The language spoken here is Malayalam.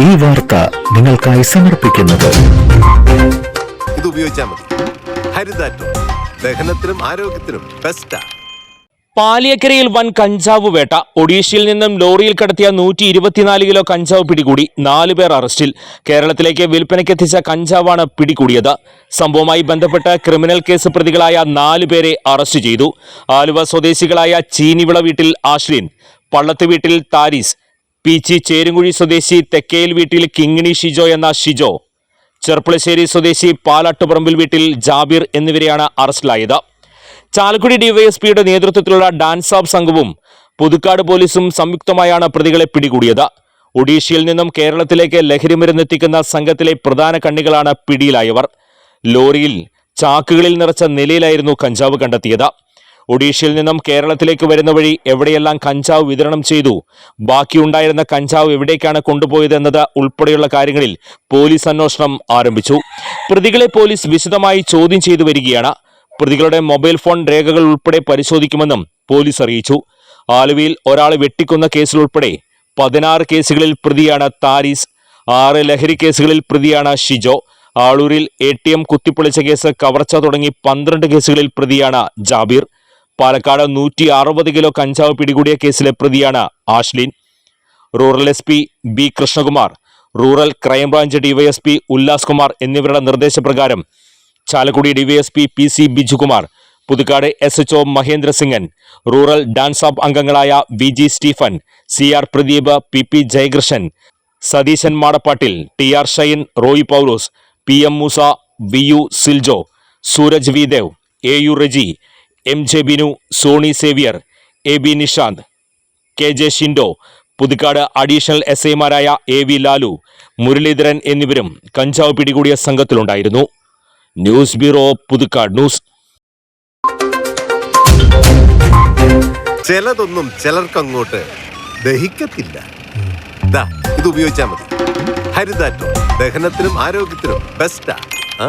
ഈ വാർത്ത നിങ്ങൾക്കായി സമർപ്പിക്കുന്നത്. ഇത് ഉപയോഗിച്ചാൽ മതി. ഹരിതാറ്റോ. ദഹനത്തിനും ആരോഗ്യത്തിനും ബെസ്റ്റാ പാലിയക്കരയിൽ വൻ കഞ്ചാവ് വേട്ട. ഒഡീഷയിൽ നിന്നും ലോറിയിൽ കടത്തിയ നൂറ്റി ഇരുപത്തിനാല് കിലോ കഞ്ചാവ് പിടികൂടി നാല് പേർ അറസ്റ്റിൽ. കേരളത്തിലേക്ക് വിൽപ്പനയ്ക്കെത്തിച്ച കഞ്ചാവാണ് പിടികൂടിയത്. സംഭവവുമായി ബന്ധപ്പെട്ട് ക്രിമിനൽ കേസ് പ്രതികളായ നാല് പേരെ അറസ്റ്റ് ചെയ്തു. ആലുവ സ്വദേശികളായ ചീനിവിള വീട്ടിൽ ആശ്ലിൻ പള്ളത്ത് വീട്ടിൽ താരിസ് പീച്ചി ചേരുങ്കുഴി സ്വദേശി തെക്കേൽ വീട്ടിൽ കിങ്ങിണി ഷിജോ എന്ന ഷിജോ ചെർപ്പളശ്ശേരി സ്വദേശി പാലാട്ടുപറമ്പിൽ വീട്ടിൽ ജാബിർ എന്നിവരെയാണ് അറസ്റ്റിലായത്. ചാലക്കുടി ഡിവൈഎസ്പിയുടെ നേതൃത്വത്തിലുള്ള ഡാൻസ് ഓഫ് സംഘവും പുതുക്കാട് പോലീസും സംയുക്തമായാണ് പ്രതികളെ പിടികൂടിയത്. ഒഡീഷയിൽ നിന്നും കേരളത്തിലേക്ക് ലഹരിമരുന്നെത്തിക്കുന്ന സംഘത്തിലെ പ്രധാന കണ്ണികളാണ് പിടിയിലായവർ. ലോറിയിൽ ചാക്കുകളിൽ നിറച്ച നിലയിലായിരുന്നു കഞ്ചാവ് കണ്ടെത്തിയത്. ഒഡീഷയിൽ നിന്നും കേരളത്തിലേക്ക് വരുന്ന വഴി എവിടെയെല്ലാം കഞ്ചാവ് വിതരണം ചെയ്തു? ബാക്കിയുണ്ടായിരുന്ന കഞ്ചാവ് എവിടേക്കാണ് കൊണ്ടുപോയത് എന്നത് ഉൾപ്പെടെയുള്ള കാര്യങ്ങളിൽ പോലീസ് അന്വേഷണം ആരംഭിച്ചു. പ്രതികളെ പോലീസ് വിശദമായി ചോദ്യം ചെയ്തു വരികയാണ്. പ്രതികളുടെ മൊബൈൽ ഫോൺ രേഖകൾ ഉൾപ്പെടെ പരിശോധിക്കുമെന്നും പോലീസ് അറിയിച്ചു. ആലുവയിൽ ഒരാളെ വെട്ടിക്കൊന്ന കേസിലുൾപ്പെടെ പതിനാറ് കേസുകളിൽ പ്രതിയാണ് താരീസ് ആറ് ലഹരി കേസുകളിൽ പ്രതിയാണ് ഷിജോ ആളൂരിൽ എ ടി എം കുത്തിപ്പൊളിച്ച കേസ് കവർച്ച തുടങ്ങി പന്ത്രണ്ട് കേസുകളിൽ പ്രതിയാണ് ജാബീർ. പാലക്കാട് നൂറ്റി അറുപത് കിലോ കഞ്ചാവ് പിടികൂടിയ കേസിലെ പ്രതിയാണ് Ashlin. Rural S P B Krishnakumar rural crime branch DYSP Ullas Kumar എന്നിവരുടെ നിർദ്ദേശപ്രകാരം Chalakudy DYSP P C Bijukumar Puthukkad S H O Mahendrasinghan rural DANSAF അംഗങ്ങളായ V G Stephen C R Pradeep P P Jayakrishnan Satheesan Madappattil T R Shine Roy Paulose P M Moosa V U Siljo Sooraj V Dev A U Reji M J Binu Soni Xavier A B Nishanth K J Shindo Puthukkad additional S ഐമാരായ എ വി ലാലു മുരളീധരൻ എന്നിവരും കഞ്ചാവ് പിടികൂടിയ സംഘത്തിലുണ്ടായിരുന്നു. News bureau Puthukkad news. ചിലതൊന്നും ചിലർക്കങ്ങോട്ട് ദഹിക്കത്തില്ല. ദാ ഇത് ഉപയോഗിച്ചാൽ മതി. ഹരിതാറ്റോ ദഹനത്തിനും ആരോഗ്യത്തിനും ബെസ്റ്റാ ആ.